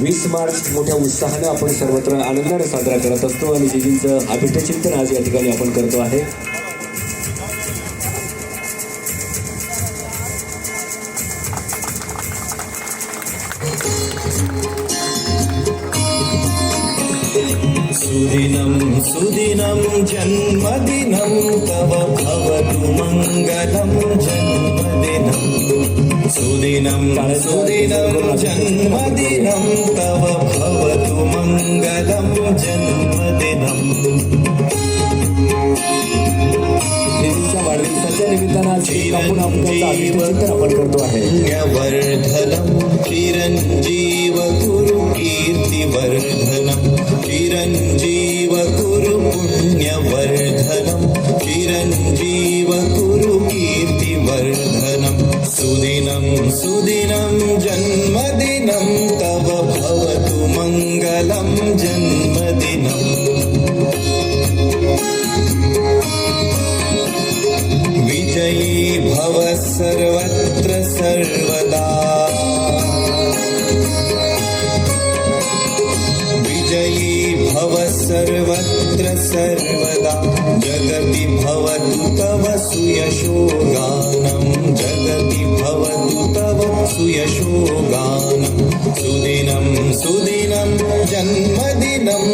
वीस मार्च मोठ्या उत्साहानं आपण सर्वत्र आनंदाने साजरा करत असतो आणि जिजींचं अभिष्टचिंतन आज या ठिकाणी आपण करतो आहे. सुदिनं सुदिनं जन्मदिनं तव भवतु मङ्गलं जन्मदिनं। सुदिनं सुदिनं जन्मदिनं तव भवतु मङ्गलं जन्मदिनम् जिजींच्या वाढदिवसाच्या निमित्तानं अभिष्टचिंतन आपण करतो आहे. चिरञ्जीव कुरु पुण्यवर्धनं चिरञ्जीव कुरु कीर्तिवर्धनं सुदिनं सुदिनं जन्मदिनं तव भवतु मङ्गलं जन्मदिनम् विजयी भव सर्वत्र सर्वदा। विजयी भव सर्वत्र सर्वदा। जगति भवतु तव सुयशोगानं जगति भवतु तव सुयशोगानं सुदिनं सुदिनं जन्मदिनं